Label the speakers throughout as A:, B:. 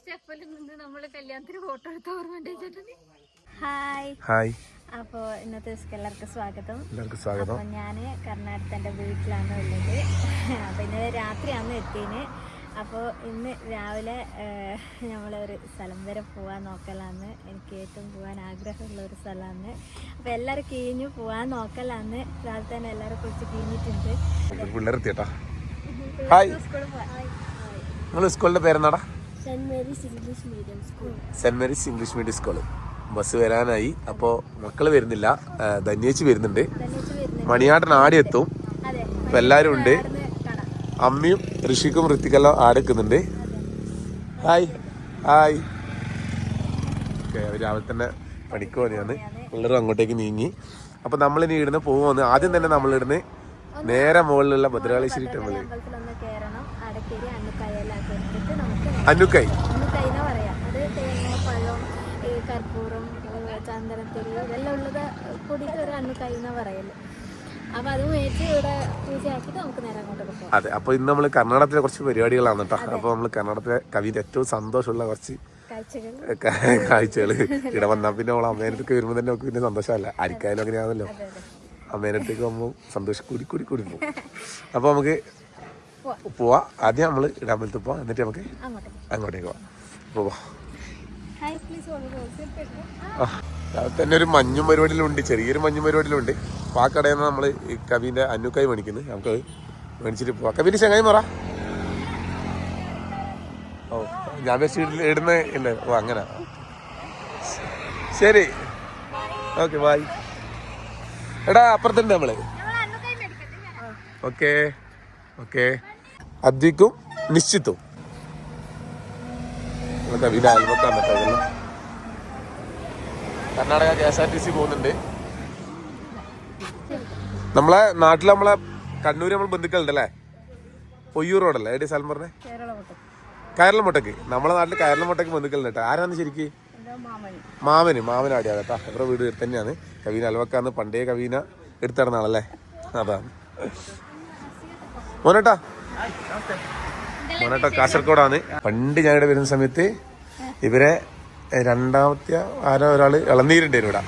A: സ്റ്റെപ്പിൽ നിന്ന് നമ്മൾ കല്യാണത്തിന് ഫോട്ടോ എടുത്ത ഓർമ്മ ഹായ്.
B: ഹായ്.
A: അപ്പോൾ ഇന്നത്തെ ദിവസം എല്ലാവർക്കും സ്വാഗതം.
B: എല്ലാവർക്കും സ്വാഗതം.
A: അപ്പം ഞാൻ കർണാടകത്തിന്റെ വീട്ടിലാണ് ഉള്ളത്. അപ്പോൾ ഇന്നലെ രാത്രിയാണ് എത്തിയത്. അപ്പോൾ ഇന്ന് രാവിലെ നമ്മളൊരു സ്ഥലം വരെ പോകാൻ നോക്കലാന്ന് എനിക്ക് ഏറ്റവും പോകാൻ ആഗ്രഹമുള്ള ഒരു സ്ഥലമാണ്. അപ്പോൾ എല്ലാവരും കീഞ്ഞു പോകാൻ നോക്കലാന്ന് രാവിലെ തന്നെ എല്ലാവരെ കുറിച്ച് കീഞ്ഞിട്ടുണ്ട്.
B: പിള്ളേരെത്തിയട്ടാ ഹായ്. നിങ്ങൾ സ്കൂളിന്റെ പേരെന്നാടാ?
A: Saint Mary's English medium school.
B: Saint Mary's English medium school bus വരാനായി. അപ്പോൾ മക്കൾ വരുന്നില്ല. ധന്യേച്ചി വരുന്നുണ്ട്. മണിയാട്ടൻ ആടി എത്തും. അപ്പൊ എല്ലാവരും ഉണ്ട്. അമ്മയും ഋഷിക്കും ഋത്തിക്കെല്ലാം ആടെക്കുന്നുണ്ട്. ഹായ്. ഹായ്. ഓക്കെ രാവിലെ തന്നെ പണിക്ക് പോലെയാണ് പിള്ളേരും അങ്ങോട്ടേക്ക് നീങ്ങി. അപ്പൊ നമ്മളിനി ഇടുന്ന് പോകുമെന്ന് ആദ്യം തന്നെ നമ്മളിടുന്ന് നേരെ മുകളിലുള്ള ഭദ്രകാളീശ്വരി ടെമ്പിൾ
A: എടുത്തിട്ട് നമുക്ക്
B: അനുക്കൈ
A: അണ്ണുക്കൈന പറയാം. അത് തേങ്ങ പഴം ഈ കർപ്പൂരം ഏ, ചന്ദനത്തിരി ഇതെല്ലാം ഉള്ളത് കൂടിയിട്ട് ഒരു അണ്ണുക്കൈ എന്നാ പറയൽ. അപ്പൊ അത്
B: അപ്പൊ ഇന്ന് നമ്മൾ കർണാടകത്തിലെ കുറച്ച് പരിപാടികളാണ് കേട്ടോ. അപ്പൊ നമ്മൾ കർണാടകത്തിലെ കവിന്റെ ഏറ്റവും സന്തോഷമുള്ള കുറച്ച്
A: കാഴ്ചകൾ.
B: കാഴ്ചകൾ ഇവിടെ വന്നാൽ പിന്നെ നമ്മൾ അമ്മേനടുത്തേക്ക് വരുമ്പോൾ തന്നെ നമുക്ക് പിന്നെ സന്തോഷമല്ല. ആരിക്കായാലും അങ്ങനെയാണല്ലോ. അമ്മേനടുത്തേക്ക് പോകുമ്പോൾ സന്തോഷം കൂടി കൂടി കൂടി പോകും. അപ്പൊ നമുക്ക്
A: പോവാം.
B: ആദ്യം നമ്മൾ ഇടാമ്പലത്ത് പോവാം. എന്നിട്ട് നമുക്ക്
A: അങ്ങോട്ടേക്ക്
B: പോവാം. രാവിലെ തന്നെ ഒരു മഞ്ഞും പരിപാടിയിലുണ്ട്. ചെറിയൊരു മഞ്ഞും പരിപാടിയിലുണ്ട്. അപ്പോൾ ആ കടയിൽ നിന്ന് നമ്മൾ ഈ കവിന്റെ അന്നുക്കായി മേടിക്കുന്നത് നമുക്ക് മേടിച്ചിട്ട് പോവാം. കവിന്റെ ചങ്ങായി പറ ഓ ഞാൻ വെച്ചിട്ട് ഇടുന്ന ഇല്ല? ഓ അങ്ങനെ. ശരി. ഓക്കെ ബായ് എടാ അപ്പുറത്തുണ്ട് നമ്മൾ. ഓക്കെ. ഓക്കെ. അദ്വിക്കും നിശ്ചിത്തും Karnataka K S R T C പോകുന്നുണ്ട്. നമ്മളെ നാട്ടിൽ നമ്മളെ കണ്ണൂർ നമ്മൾ ബന്ധുക്കളുണ്ടല്ലേ പൊയ്യൂർ റോഡല്ലേ? എടി സ്ഥലം പറഞ്ഞേ
A: കേരള
B: മുട്ടക്ക് നമ്മളെ നാട്ടിൽ കയറലമുട്ടക്ക് ബന്ധുക്കളുണ്ട് കേട്ടോ. ആരാന്ന് ശരിക്ക്? മാമന്. മാമൻ ആടിയാ കേട്ടോ. ഇവരുടെ വീട് തന്നെയാണ്. കവീന അലവക്കാന്ന് പണ്ടേ കവീന എടുത്തിടന്നാണല്ലേ അതാണ്. മോനേട്ടാ. മോനേട്ടാ കാസർഗോഡാണ്. പണ്ട് ഞാൻ ഇവിടെ വരുന്ന സമയത്ത് ഇവരെ രണ്ടാമത്തെ ആരോ ഒരാൾ ഇളനീരുണ്ട് ഇവിടെ.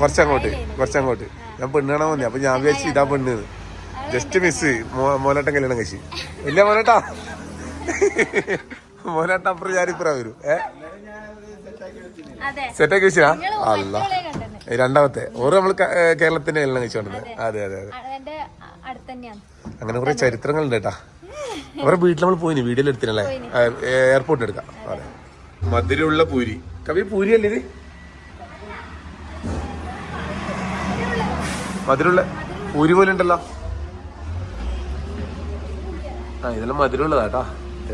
B: കുറച്ചങ്ങോട്ട് കുറച്ചങ്ങോട്ട്. ഞാൻ പെണ്ണ് കാണാൻ വന്നേ? അപ്പൊ ഞാൻ വിചാരിച്ചു ഇതാ പെണ്ണ്. ജസ്റ്റ് മിസ് മോനേട്ടൻ കല്യാണം കഴിച്ചു. ഇല്ല മോനേട്ടാ. മോനേട്ടൻ അപ്പുറം ഞാനിപ്പുറ വരും. ഏ? സെറ്റാക്കി വെച്ചാ അല്ല രണ്ടാമത്തെ. ഓരോ നമ്മൾ കേരളത്തിന്റെ കല്യാണം കഴിച്ചോണ്ടത് അതെ. അതെ അതെ അങ്ങനെ കുറെ ചരിത്രങ്ങളുണ്ട് കേട്ടാ. അവരുടെ വീട്ടിൽ നമ്മൾ പോയി വീഡിയോയിൽ എടുത്തിനല്ലേ? എയർപോർട്ടിൽ എടുക്കാം. അതെ. മധുരമുള്ള പൂരി. കവി പൂരി അല്ലേ ഇത്? മധുരമുള്ള പൂരി പോലെ ഉണ്ടല്ലോ. ആ ഇതെല്ലാം മധുരമുള്ളതാ കേട്ടാ.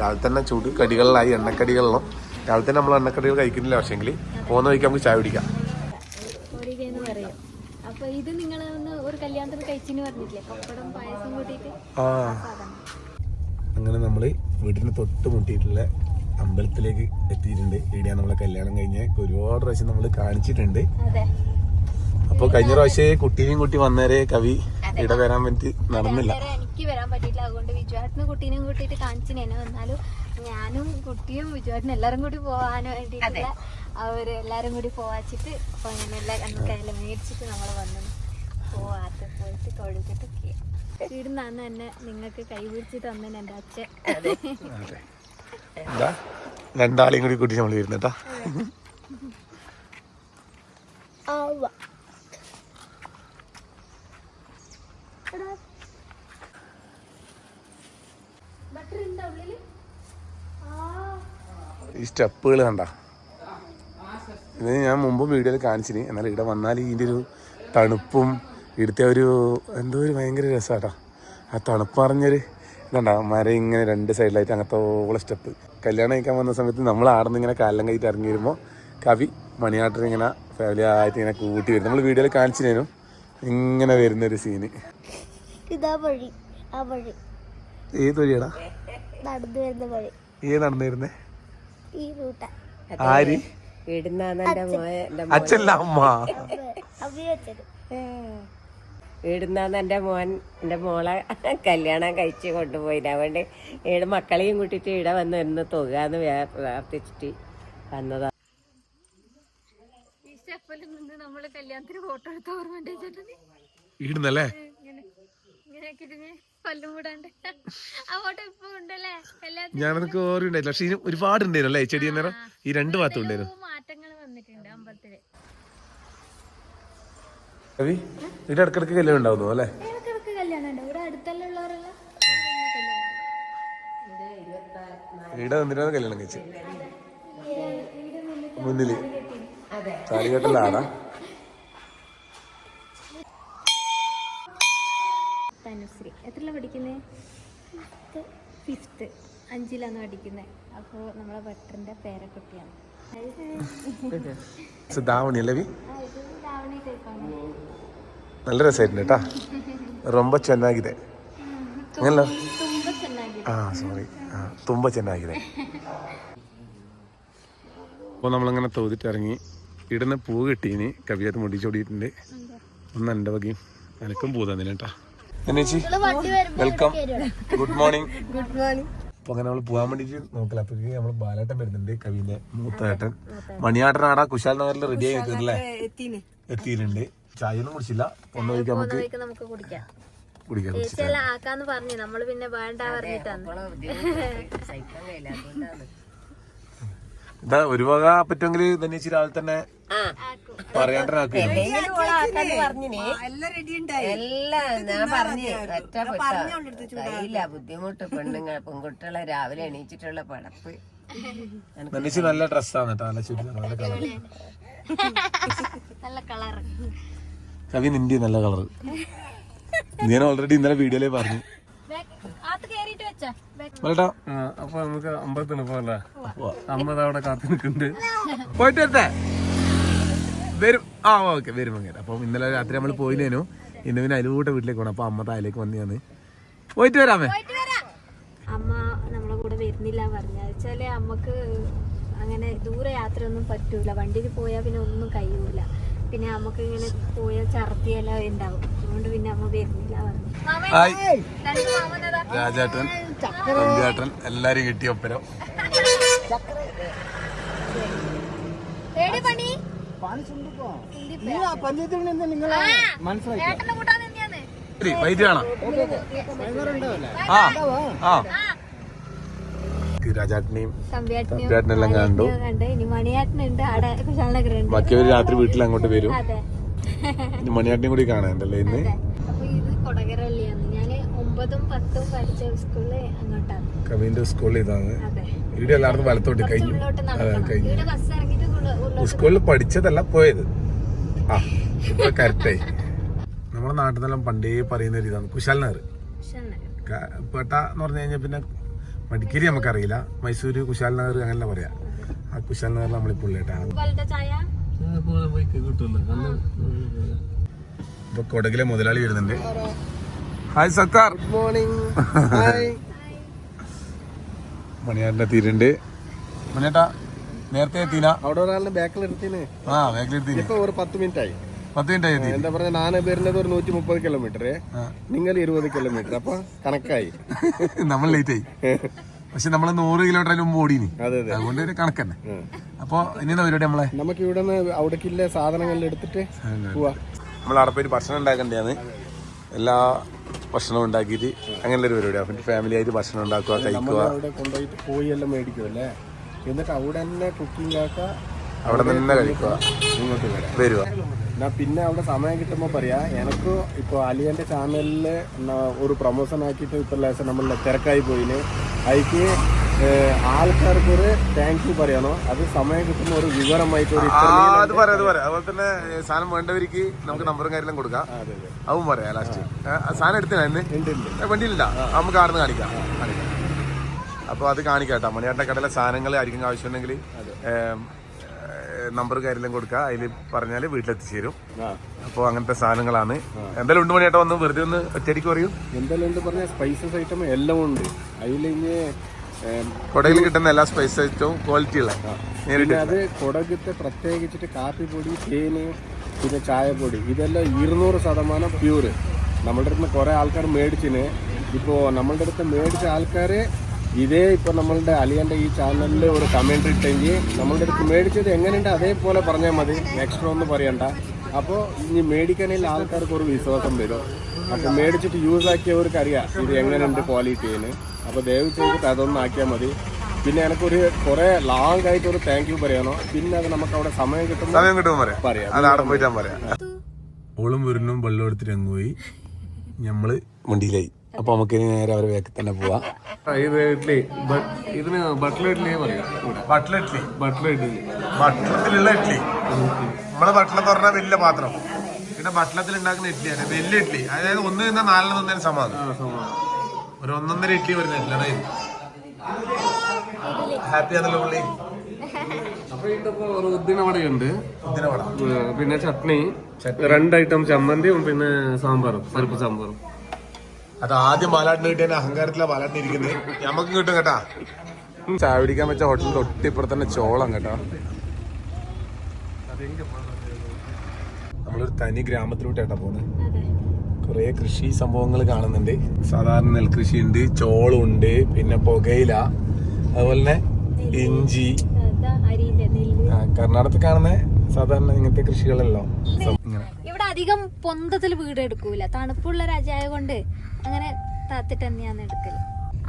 B: രാവിലെ തന്നെ ചൂട് കടികളിലായി എണ്ണക്കടികളിലും. രാവിലെ തന്നെ നമ്മൾ എണ്ണക്കടികൾ കഴിക്കുന്നില്ല പക്ഷേങ്കിൽ പോകുന്ന വഴിക്ക് നമുക്ക് ചായ
A: പറയും അപ്പൊ ഇത് നിങ്ങൾ ഒന്ന് ഒരു കല്യാണത്തിന് കഴിച്ചിന് പറഞ്ഞിട്ടില്ലേ? പപ്പടം പായസം കൂട്ടിയിട്ട്?
B: ആ. അങ്ങനെ നമ്മൾ വീടിന് തൊട്ട് മുട്ടിയിട്ടുള്ള അമ്പലത്തിലേക്ക് എത്തിയിട്ടുണ്ട്. ഇവിടെയാണ് നമ്മളെ കല്യാണം കഴിഞ്ഞ് ഒരുപാട് പ്രാവശ്യം നമ്മൾ കാണിച്ചിട്ടുണ്ട്. അപ്പൊ കഴിഞ്ഞ പ്രാവശ്യം കുട്ടീനെയും കുട്ടി വന്നേരെ കവി ഇവിടെ വരാൻ വേണ്ടി നടന്നില്ല.
A: എനിക്ക് വരാൻ പറ്റിയില്ല അതുകൊണ്ട് വിജുവാട്ടിന് കുട്ടീനെയും കൂട്ടിയിട്ട് കാണിച്ചിനേനു എന്നാലും ഞാനും കുട്ടിയും വിജുവാട്ടിനും എല്ലാവരും കൂടി പോവാൻ വേണ്ടിയിട്ടുള്ള അവർ എല്ലാരും കൂടി പോവാച്ചിട്ട് അപ്പൊ അങ്ങനെ എല്ലാ കണ്ണുക്കായാലും മേടിച്ചിട്ട് നമ്മൾ വന്നു. പോവാത്ത പോയിട്ട് തൊഴുതിട്ടൊക്കെ ഇവിടുന്ന് അന്ന് തന്നെ നിങ്ങൾക്ക് കൈ പിടിച്ച് തന്നെ എന്റെ അച്ഛൻ.
B: അതെ. എന്താ? രണ്ടാളെയും കൂടി കൂട്ടി നമ്മൾ വരുന്നേട്ടാ ഈ സ്റ്റെപ്പുകൾ കണ്ട. ഇത് ഞാൻ മുമ്പ് വീഡിയോയിൽ കാണിച്ചിന്. എന്നാൽ ഇവിടെ വന്നാൽ ഇതിന്റെ ഒരു തണുപ്പും ഇവിടുത്തെ ഒരു എന്തോ ഒരു ഭയങ്കര രസമാട്ടോ ആ തണുപ്പ് പറഞ്ഞൊരു ഇതുണ്ടാ? മരം ഇങ്ങനെ രണ്ട് സൈഡിലായിട്ട് അങ്ങനത്തോളം സ്റ്റെപ്പ്. കല്യാണം കഴിക്കാൻ വന്ന സമയത്ത് നമ്മൾ ആടുന്ന് ഇങ്ങനെ കാലം കഴിയിട്ട് ഇറങ്ങി വരുമ്പോൾ കവി മണിയാട്ടർ ഇങ്ങനെ ഫാമിലി ആയിട്ട് ഇങ്ങനെ കൂട്ടി വരും നമ്മൾ വീഡിയോയിൽ കാണിച്ചു ഇങ്ങനെ വരുന്നൊരു സീന്
A: ഇതാ വഴി. ആ വഴി.
B: ഏത് വഴിയാടാ?
A: നടന്നു വരുന്ന വഴി.
B: ഏ നടന്നു വരുന്നേ?
A: ഈ റൂട്ട.
B: ആര്?
C: ഇടുന്ന എന്റെ മോയെ എന്റെ
B: അച്ഛല്ല അമ്മ.
A: അമ്മ.
C: എന്റെ മോൻ എന്റെ മോളെ കല്യാണം കഴിച്ച് കൊണ്ടുപോയില്ല അതുകൊണ്ട് ഏട് മക്കളെയും കൂട്ടിയിട്ട് ഇവിടെ വന്ന് എന്ന് തുകാന്ന് പ്രാർത്ഥിച്ചിട്ട് വന്നതാ.
A: ഞാനൊക്കെ എടുത്ത ഓർമ്മ
B: ഞാനതൊക്കെ ഓർമ്മയുണ്ടായില്ല പക്ഷെ ഒരുപാട് ഉണ്ടായിരുന്നു അല്ലേ ചെടി നേരം ഈ രണ്ട് ഭാഗത്തും ഉണ്ടായിരുന്നു. കവി ഇവിടെ ഇടക്കിടക്ക് കല്യാണം ഉണ്ടാവുന്നു അല്ലേ?
A: ഇവിടെ
B: വന്നിട്ടാണ് കല്യാണം കഴിച്ചത് മുന്നിൽ. താലികെട്ടലാടാ
A: തനുശ്രീ. എത്രല്ല പഠിക്കുന്നേ? ഫിഫ്ത്ത്. അഞ്ചിലാണ് പഠിക്കുന്നത് അപ്പോൾ നമ്മളെ ഭട്ടറിന്റെ പേരക്കുട്ടിയാണ്.
B: ധാവണി അല്ലേ വി
A: ആ, ഇത് ധാവണി ടൈപ്പാണ്
B: നല്ല രസമായിട്ടുണ്ട് കേട്ടാ ரொம்ப ಚೆನ್ನಾಗಿದೆ അങ്ങനല്ല
A: ತುಂಬ ಚೆನ್ನಾಗಿದೆ
B: ആ സോറി ആ തുമ്പ ಚೆನ್ನಾಗಿದೆ അപ്പോൾ നമ്മളിങ്ങനെ തോതിട്ട് ഇറങ്ങി ഇടുന്ന പൂ കിട്ടീനി കവിയത്ത് മുടിച്ചോടിയിട്ടുണ്ട് ഒന്ന് എൻ്റെ വകയും എനക്കും പൂ തന്നെ കേട്ടാ എന്നേച്ചി welcome good morning
A: good morning
B: അപ്പൊ അങ്ങനെ നമ്മൾ പോകാൻ വേണ്ടിട്ട് നോക്കല. അപ്പൊ നമ്മൾ ബാലേട്ടൻ വരുന്നുണ്ട് കവിന്റെ മൂത്തേട്ടൻ മണിയാട്ടനാടാ കുശാൽ നഗറിൽ റെഡി ആയി നിൽക്കുന്നില്ലേ എത്തിയിട്ടുണ്ട് ചായ ഒന്നും കുടിച്ചില്ല. ഒന്ന് വഴിക്ക് നമുക്ക്
A: നമുക്ക് കുടിക്കാം.
B: കുടിക്കാം
A: ആക്കാന്ന് പറഞ്ഞു. നമ്മൾ പിന്നെ വേണ്ട പറഞ്ഞിട്ടാണ്
B: ഇതാ ഒരു വക പറ്റുമെങ്കിൽ തന്നെ രാവിലെ തന്നെ
C: പറയാണ്ടാക്കില്ല ബുദ്ധിമുട്ട് പെണ്ണുങ്ങൾ പെൺകുട്ടികളെ രാവിലെ എണീച്ചിട്ടുള്ള പടപ്പ്.
B: നന്നിച്ച് നല്ല ഡ്രസ്സാണ് കേട്ടോ നല്ല ചുരിദാർ നല്ല കളർ
A: നല്ല കളർ
B: കവി നിന്റെ നല്ല കളർ ഞാൻ ഓൾറെഡി ഇന്നലെ വീഡിയോയിലേ പറഞ്ഞു.
D: അപ്പൊ നമുക്ക് അമ്പലത്തിന് പോകല്ലേ. അമ്മ അവിടെ കാത്തു നിൽക്കുന്നുണ്ട്
B: പോയിട്ട് വരട്ടെ? വരും. ആ ഓക്കെ വരും അങ്ങനെ അപ്പം ഇന്നലെ രാത്രി നമ്മൾ പോയില്ലേനു. ഇന്ന് പിന്നെ അതിലൂടെ വീട്ടിലേക്ക് പോകണം അപ്പൊ അമ്മ താഴേക്ക് വന്നു പോയിട്ട് വരാമേ.
A: അമ്മ നമ്മളെ കൂടെ വരുന്നില്ല. പറഞ്ഞാൽ അമ്മയ്ക്ക് അങ്ങനെ ദൂരെ യാത്ര ഒന്നും പറ്റൂല. വണ്ടിയിൽ പോയാൽ പിന്നെ ഒന്നും കഴിയൂല. പിന്നെ നമുക്ക് ഇങ്ങനെ പോയാൽ ഛർദിയെല്ലാം ഉണ്ടാവും. അതുകൊണ്ട് പിന്നെ അമ്മ വരുന്നില്ല. മാമേ,
B: ഹായ്.
A: രണ്ട് മാമനതാ.
B: രാജാട്ടൻ തമ്പിയാട്ടൻ എല്ലാരും കിട്ടി ഒപ്പരം. ശരി വൈകിട്ട് കാണാം ആ ആ. രാജാട്ടിനെയും തമ്പിയാട്ടനെല്ലാം കണ്ടു.
A: കണ്ട്. ഇനി മണിയാട്ടനുണ്ട്. ആടെ കുശാലനഗറുണ്ട്.
B: ബാക്കിയവര് രാത്രി വീട്ടിൽ അങ്ങോട്ട് വരും.
A: അതെ
B: ഇനി കൂടി കാണാനുണ്ടല്ലേ ഇന്ന്?
A: ഇത്
B: കവിന്റെ സ്കൂളിൽ ഇതാണ്. ഇവിടെ എല്ലാവർക്കും വലത്തോട്ട് കഴിഞ്ഞു. കഴിഞ്ഞു. സ്കൂളിൽ പഠിച്ചതല്ല പോയത്. ആ ഇപ്പൊ കറക്റ്റായി. നമ്മുടെ നാട്ടിൽ നിന്നെല്ലാം പണ്ടേ പറയുന്ന ഒരു ഇതാണ്. കുശാൽ നഗർ. പേട്ട എന്ന് പറഞ്ഞു കഴിഞ്ഞാൽ പിന്നെ മടിക്കേരി നമുക്കറിയില്ല. മൈസൂര് കുശാൽ നഗർ അങ്ങനെ പറയാ. ആ കുശാൽ നഗർ നമ്മളിപ്പോൾ ഉള്ളേട്ടാ
A: ഇതുപോലത്തെ ചായ?
D: കിട്ടുമല്ലോ
B: ഇപ്പൊ കൊടകിലെ മുതലാളി വരുന്നുണ്ട്. ഹായ് സർക്കാർ ഗുഡ്
D: മോർണിംഗ്
B: മണിയാറിന്റെ തീരുണ്ട്. മണിയേട്ടാ നേരത്തെ
D: അവിടെ ഒരാളിനെ ബാക്കിൽ എടുത്തിന്
B: ആ ബാക്കിൽ
D: ഇപ്പൊ ഒരു പത്ത് മിനിറ്റ് ആയി
B: പത്ത് മിനിറ്റ് ആയി
D: എന്താ പറഞ്ഞ നാന് വരുന്നത് ഒരു നൂറ്റി മുപ്പത് കിലോമീറ്റർ നിങ്ങൾ ഇരുപത് കിലോമീറ്റർ അപ്പൊ കണക്കായി.
B: നമ്മൾ ലേറ്റ് ആയി. പക്ഷെ നമ്മൾ നൂറ് കിലോമീറ്റർ മുമ്പ് ഓടിനി.
D: അതെ അതെ.
B: അതുകൊണ്ട് ഒരു കണക്കന്നെ. അപ്പൊ ഇനി പരിപാടി നമ്മളെ?
D: നമുക്ക് ഇവിടെ അവിടേക്കില്ല സാധനങ്ങളിൽ എടുത്തിട്ട് പോവാ.
B: നമ്മൾ അവിടെ പോയി ഭക്ഷണം ഉണ്ടാക്കേണ്ടതാണ്. എല്ലാ ഭക്ഷണവും ഉണ്ടാക്കിയിട്ട് അങ്ങനെയുള്ള ഒരു പരിപാടി ഫാമിലി ആയിട്ട് ഭക്ഷണം ഉണ്ടാക്കുക കഴിക്കുക.
D: അവിടെ കൊണ്ടുപോയിട്ട് പോയി എല്ലാം മേടിക്കും അല്ലേ? എന്നിട്ട് അവിടെ തന്നെ കുക്കിംഗ് ആക്കുക
B: അവിടെ തന്നെ കഴിക്കുക.
D: ഇങ്ങോട്ട് വരാം.
B: വരുക.
D: ഞാൻ പിന്നെ അവിടെ സമയം കിട്ടുമ്പോൾ പറയാ എനിക്ക് ഇപ്പോൾ അലിയന്റെ ചാനലിൽ ഒരു പ്രൊമോഷൻ ആക്കിയിട്ട് ഇപ്പോൾ ലേശം നമ്മൾ തിരക്കായി പോയിന്. അതിക്ക് ആൾക്കാർക്ക് ഒരു താങ്ക് യു പറയണോ? അത് സമയം കിട്ടുമ്പോൾ ഒരു വിവരമായിട്ട് ഒരു
B: അത് പറയാം അത് പറയാം. അതുപോലെ തന്നെ സാധനം വേണ്ടവർക്ക് നമുക്ക് നമ്പറും കാര്യമെല്ലാം കൊടുക്കാം.
D: അതെ
B: പറയാം ലാസ്റ്റ് സാധനം എടുത്തില്ല വണ്ടിയിലില്ല. നമുക്ക് ആടുന്ന് കാണിക്കാം. കാണിക്കാം. അപ്പോൾ അത് കാണിക്കാം കേട്ടോ. മണിയാട്ട കടയിലെ സാധനങ്ങൾ ആയിരിക്കും ആവശ്യമുണ്ടെങ്കിൽ നമ്പർ കാര്യമെല്ലാം കൊടുക്കുക. അതിൽ പറഞ്ഞാൽ വീട്ടിലെത്തിച്ചു തരും അപ്പോൾ അങ്ങനത്തെ സാധനങ്ങളാണ്. എന്തായാലും ഉണ്ട് മണിയാട്ട വന്ന് വെറുതെ ഒന്ന് ഒറ്റയടിക്ക് പറയൂ.
D: എന്തെല്ലാം ഉണ്ട് പറഞ്ഞാൽ സ്പൈസസ് ഐറ്റം എല്ലാം ഉണ്ട്. അതിൽ ഇനി
B: കൊടയിൽ കിട്ടുന്ന എല്ലാ സ്പൈസ് ഐറ്റവും ക്വാളിറ്റി ഉള്ള നേരിട്ട്
D: അത് കൊടകത്തെ പ്രത്യേകിച്ചിട്ട് കാപ്പിപ്പൊടി തേന് പിന്നെ ചായപ്പൊടി ഇതെല്ലാം ഇരുന്നൂറ് ശതമാനം പ്യൂര് നമ്മളുടെ അടുത്ത് കുറേ ആൾക്കാർ മേടിച്ചിന്. ഇപ്പോൾ നമ്മളുടെ അടുത്ത് മേടിച്ച ആൾക്കാർ ഇതേ ഇപ്പോൾ നമ്മളുടെ അലിയന്റെ ഈ ചാനലിൽ ഒരു കമന്റ് ഇട്ടെങ്കിൽ നമ്മളുടെ അടുത്ത് മേടിച്ചത് എങ്ങനെയുണ്ട് അതേപോലെ പറഞ്ഞാൽ മതി. എക്സ്ട്രാ ഒന്നും പറയണ്ട. അപ്പോൾ ഇനി മേടിക്കാനില്ല ആൾക്കാർക്ക് ഒരു വിശ്വാസം വരും. അപ്പൊ മേടിച്ചിട്ട് യൂസ് ആക്കിയവർക്ക് അറിയാം ഇത് എങ്ങനെയുണ്ട് ക്വാളിറ്റിന്ന് അപ്പോൾ ദയവ് ചെയ്തിട്ട് അതൊന്നും ആക്കിയാൽ മതി. പിന്നെ എനിക്കൊരു കുറെ ലോങ് ആയിട്ട് ഒരു താങ്ക് യു പറയണോ? പിന്നെ അത് നമുക്ക് അവിടെ സമയം കിട്ടുമ്പോൾ
B: സമയം കിട്ടുമ്പോൾ പറയാം. അവിടെ പോയിട്ട് ഓളും വരുന്നും വെള്ളം എടുത്തിട്ട് അങ്ങ് പോയി. ഞമ്മൾ വണ്ടിയിലായി അപ്പൊ നമുക്ക് ഇനി നേരെ അവരെ വേഗത്തിൽ തന്നെ പോവാം.
D: ഇത് ഇഡ്ഡലി ഇതിന് പറയാം.
B: നമ്മളെ എന്ന് പറഞ്ഞാൽ വലിയ പാത്രം. പിന്നെ ഭക്ഷണത്തിൽ ഉണ്ടാക്കുന്ന ഇഡ്ഡലിയാണ് വലിയ ഇഡ്ഡലി അതായത് ഒന്ന് നിന്ന നാലിന് നിന്നതിന് സമാധാനം. ഒരു ഒന്നൊന്നര ഇഡ്ഡലി വരുന്ന ഇഡ്ഡലി ഹാപ്പി ആണല്ലോ പുള്ളി.
D: അപ്പൊ ഇതിപ്പോ ഒരു പിന്നെ ചട്നി. രണ്ട് ഐറ്റം ചമ്മന്തിയും പിന്നെ സാമ്പാറും. പരിപ്പ് സാമ്പാറും.
B: അത് ആദ്യം പാലാട്ടിന് കിട്ടിയ അഹങ്കാരത്തിലാണ് പാലാട്ടിന് ഇരിക്കുന്നത് നമുക്ക് കിട്ടും കേട്ടാ. ചായ പിടിക്കാൻ വെച്ച ഹോട്ടലിന്റെ തൊട്ടിപ്പുറത്ത് തന്നെ ചോളം കേട്ടോ. നമ്മളൊരു തനി ഗ്രാമത്തിലോട്ടാ പോകുന്നത് കുറേ കൃഷി സംഭവങ്ങൾ കാണുന്നുണ്ട്. സാധാരണ നെൽകൃഷി ഉണ്ട് ചോളുണ്ട് പിന്നെ പുകയില അതുപോലെ തന്നെ ഇഞ്ചി. കർണാടകത്തിൽ കാണുന്ന സാധാരണ ഇങ്ങനത്തെ കൃഷികളല്ലോ.
A: ഇവിടെ അധികം പൊന്തത്തിൽ വീട് എടുക്കൂല തണുപ്പുള്ള രാജ്യമായ കൊണ്ട് അങ്ങനെ താത്തിട്ട് തന്നെയാണ് എടുക്കൽ.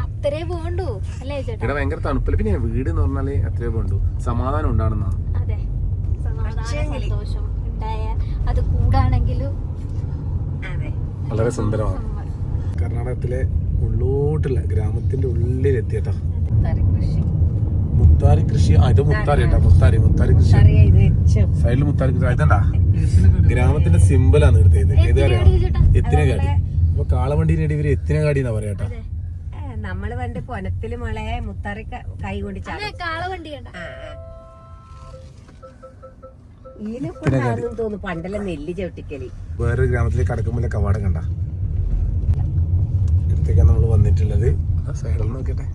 A: അത്രേ വേണ്ടു അല്ലേ ചേട്ടാ?
B: ഇവിടെ ഭയങ്കര തണുപ്പിൽ പിന്നെ വീട് എന്ന് പറഞ്ഞാൽ അത്രേ വേണ്ടു സമാധാനം ഉണ്ടാണെന്നാണ്
A: അതെ. സമാധാനം സന്തോഷം ഉണ്ടായ അത് കൂടാണെങ്കിലും
C: അതെ.
B: വളരെ സുന്ദരമാണ്. കർണാടകത്തിലെ ഉള്ളോട്ടുള്ള ഗ്രാമത്തിന്റെ ഉള്ളിലെത്തിയട്ടാ.
C: മുത്താറി കൃഷി.
B: മുത്താരി കൃഷി. ആ ഇത് മുത്താരി കേട്ടാ. മുത്താരി മുത്താരി കൃഷി.
C: അറിയാം ഇത്
B: സൈഡിൽ മുത്താരി കൃഷി. ഇതണ്ടാ ഗ്രാമത്തിന്റെ സിമ്പിളാണ് എടുത്തത് ഏത്? അറിയാം എത്തിനകാടി അപ്പൊ കാളവണ്ടീനെ ഇവർ എത്തിനകാടി എന്നാ പറയാട്ടാ
C: നമ്മൾ പണ്ട് പൊനത്തിൽ മുളയെ മുത്താറി ക- കൊണ്ട് തോന്നുന്നു പണ്ടല്ല നെല്ല് ചവിട്ടിക്കൽ.
B: വേറൊരു ഗ്രാമത്തിലേക്ക് കടക്കുമ്പോൾ കവാടം കണ്ട. ഇടത്തേക്കാണ് നമ്മൾ വന്നിട്ടുള്ളത്. സൈഡിൽ നോക്കട്ടെ.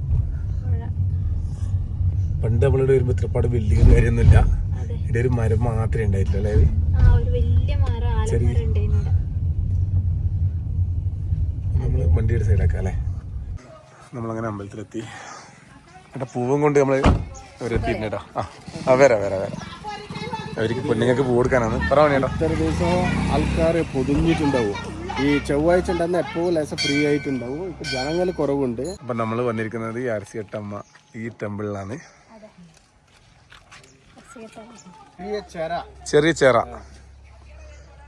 B: പണ്ട് നമ്മളിവിടെ വരുമ്പോ ഇത്രപ്പാട് ബിൽഡിംഗ് കാര്യൊന്നുമില്ല ഇവിടെ ഒരു മരം മാത്രമേ ഉണ്ടായിട്ടുള്ളൂ അല്ലേ?
A: ആ ഒരു വലിയ മരം ആലമരം ഉണ്ടായിരുന്നു
B: നമ്മൾ വണ്ടിയുടെ സൈഡാക്കാം അല്ലേ? നമ്മളങ്ങനെ അമ്പലത്തിലെത്തി. ഏട്ടാ പൂവും കൊണ്ട് നമ്മൾ അവരെത്തിയിട്ടുണ്ടോ ആ ആ വരാം വരാം വരാം. അവർക്ക് പെണ്ണുങ്ങൾക്ക് പൂ കൊടുക്കാനാണ്. പറ മണിയേട്ടോ
D: ഇത്ര ദിവസം ആൾക്കാർ പൊതിഞ്ഞിട്ടുണ്ടാവും. ഈ ചൊവ്വാഴ്ച ഉണ്ടാകുന്ന എപ്പോഴും ലേശം ഫ്രീ ആയിട്ടുണ്ടാവും. ഇപ്പൊ ജനങ്ങൾ കുറവുണ്ട്.
B: അപ്പം നമ്മൾ വന്നിരിക്കുന്നത് ഈ ആർ സി എട്ടമ്മ ഈ ടെമ്പിളിലാണ്.
D: ചെറിയ ചെറ
B: ചെറിയ ചേറ.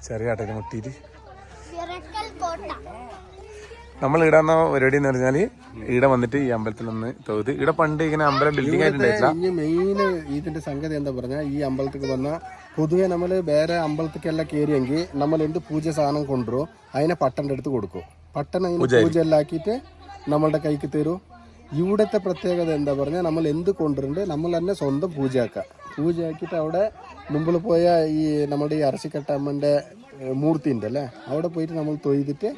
B: ചെറിയ ആട്ടനെ മുട്ടിയിട്ട്. നമ്മൾ ഇടാന്ന പരിപാടി എന്ന് പറഞ്ഞാൽ ഇവിടെ വന്നിട്ട് ഈ അമ്പലത്തിൽ ഒന്ന് തൊഴുത്. ഇവിടെ പണ്ട് ഇങ്ങനെ അമ്പലം ബിൽഡിംഗ് ആയിട്ടുണ്ടായിട്ടില്ല.
D: ഇനി മെയിൻ ഇതിന്റെ സംഗതി എന്താ പറഞ്ഞാൽ ഈ അമ്പലത്തിൽ വന്ന പൊതുവെ നമ്മൾ വേറെ അമ്പലത്തിക്കെല്ലാം കയറിയെങ്കിൽ നമ്മൾ എന്ത് പൂജ സാധനം കൊണ്ടുവരും അതിനെ പട്ടന്റെ അടുത്ത് കൊടുക്കും. പട്ടൻ അതിന് പൂജ എല്ലാം ആക്കിയിട്ട് നമ്മളുടെ കൈക്ക് തരും. ഇവിടുത്തെ പ്രത്യേകത എന്താ പറഞ്ഞാൽ നമ്മൾ എന്ത് കൊണ്ടുവരുന്നുണ്ട് നമ്മൾ തന്നെ സ്വന്തം പൂജ ആക്കിയിട്ട് അവിടെ മുമ്പിൽ പോയ ഈ നമ്മുടെ ഈ അരശിക്കട്ടമ്മന്റെ മൂർത്തി ഉണ്ട് അല്ലേ അവിടെ പോയിട്ട് നമ്മൾ തൊയ്തിട്ട്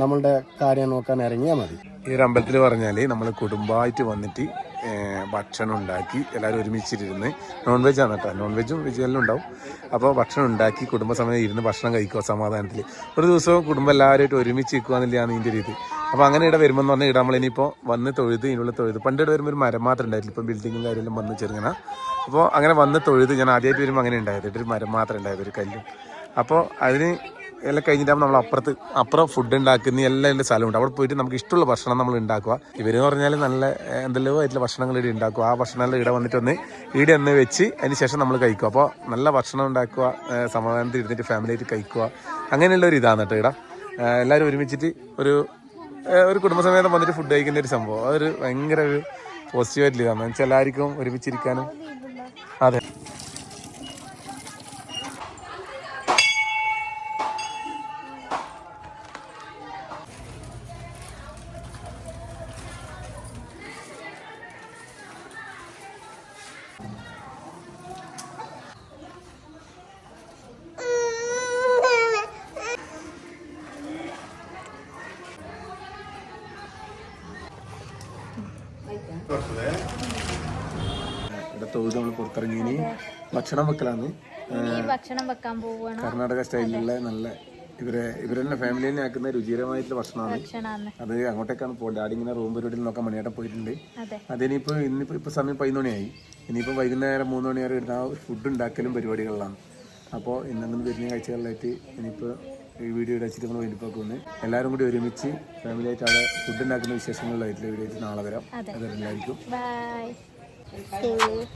D: നമ്മളുടെ കാര്യം നോക്കാൻ ഇറങ്ങിയാൽ മതി.
B: ഈ അമ്പലത്തിൽ പറഞ്ഞാൽ നമ്മൾ കുടുംബമായിട്ട് വന്നിട്ട് ഭക്ഷണം ഉണ്ടാക്കി എല്ലാവരും ഒരുമിച്ചിരുന്ന് നോൺ വെജ് ആണ് കേട്ടോ. നോൺ വെജും വെജും ഉണ്ടാവും. അപ്പോൾ ഭക്ഷണം ഉണ്ടാക്കി കുടുംബസമയം ഇരുന്ന് ഭക്ഷണം കഴിക്കുക സമാധാനത്തിൽ ഒരു ദിവസവും കുടുംബം എല്ലാവരുമായിട്ട് ഒരുമിച്ച് നിൽക്കുക എന്നുള്ളതാണ് ഇതിന്റെ രീതി അപ്പോൾ അങ്ങനെ ഇവിടെ വരുമ്പോൾ പറഞ്ഞാൽ ഇവിടെ നമ്മളിനിപ്പോൾ വന്ന് തൊഴുത് ഇതിനുള്ള തൊഴുത്. പണ്ട് ഇവിടെ വരുമ്പോൾ ഒരു മരം മാത്രം ഉണ്ടായിട്ടില്ല ഇപ്പം ബിൽഡിങ്ങും കാര്യമെല്ലാം വന്ന് ചെറുങ്ങനെ. അപ്പോൾ അങ്ങനെ വന്ന് തൊഴുത് ഞാൻ ആദ്യമായിട്ട് വരുമ്പോൾ അങ്ങനെ ഉണ്ടായത്. ഒരു മരം മാത്രം ഉണ്ടായത് ഒരു കല്ലും. അപ്പോൾ അതിന് എല്ലാം കഴിഞ്ഞിട്ടാകുമ്പോൾ നമ്മൾ അപ്പുറത്ത് അപ്പുറം ഫുഡ് ഉണ്ടാക്കുന്ന എല്ലാം എന്റെ സ്ഥലമുണ്ട് അവിടെ പോയിട്ട് നമുക്ക് ഇഷ്ടമുള്ള ഭക്ഷണം നമ്മൾ ഉണ്ടാക്കുക. ഇവരെന്ന് പറഞ്ഞാൽ നല്ല എന്തെല്ലോ ആയിട്ടുള്ള ഭക്ഷണങ്ങൾ ഇവിടെ ഉണ്ടാക്കുക. ആ ഭക്ഷണങ്ങളുടെ ഇവിടെ വന്നിട്ട് ഒന്ന് ഇവിടെ ഒന്ന് വെച്ച് അതിന് ശേഷം നമ്മൾ കഴിക്കുക. അപ്പോൾ നല്ല ഭക്ഷണം ഉണ്ടാക്കുക സമാധാനത്തിൽ ഇരുന്നിട്ട് ഫാമിലി ആയിട്ട് കഴിക്കുക. അങ്ങനെയുള്ള ഒരു ഇതാണ് കേട്ടോ ഇവിടെ. എല്ലാവരും ഒരുമിച്ചിട്ട് ഒരു ഒരു കുടുംബസമേതം വന്നിട്ട് ഫുഡ് കഴിക്കുന്ന ഒരു സംഭവം. അതൊരു ഭയങ്കര ഒരു പോസിറ്റീവായിട്ടുള്ള ഇതാണ്. വെച്ചാൽ എല്ലാവർക്കും ഒരുമിച്ചിരിക്കാനും അതെ. ഭക്ഷണം
A: വെക്കലാണ് ഭക്ഷണം വെക്കാൻ പോവുകയാണ്
B: കർണാടക സ്റ്റൈലിലുള്ള നല്ല ഇവരെ ഇവരെന്നെ ഫാമിലി തന്നെ ആക്കുന്ന രുചികരമായിട്ടുള്ള ഭക്ഷണമാണ്. അത് അങ്ങോട്ടേക്കാണ് പോകുന്നത് ഡാഡി ഇങ്ങനെ റൂം പരിപാടിയിൽ നോക്കാൻ മണിയേട്ടൻ പോയിട്ടുണ്ട്. അതിനിപ്പോ ഇന്നിപ്പോ ഇപ്പൊ സമയം പതിനൊന്ന് ഇനിയിപ്പോ വൈകുന്നേരം മൂന്ന് മണി വരെ ഇടുന്ന ഫുഡ് ഉണ്ടാക്കലും പരിപാടികളിലാണ്. അപ്പോൾ ഇന്നങ്ങനെ വരുന്ന കാഴ്ചകളിലായിട്ട് ഇനിയിപ്പോൾ ഈ വീഡിയോ അടച്ചിട്ട് നമ്മൾ വേണ്ടിപ്പോക്കുന്നു പോകുന്നത് എല്ലാവരും കൂടി ഒരുമിച്ച് ഫാമിലി ആയിട്ട് അവിടെ ഫുഡ് ഉണ്ടാക്കുന്ന വിശേഷങ്ങളിലായിട്ടുള്ള വീഡിയോ നാളെ വരാം.
A: അതെല്ലാം
B: അതെല്ലാവർക്കും.
A: ബൈ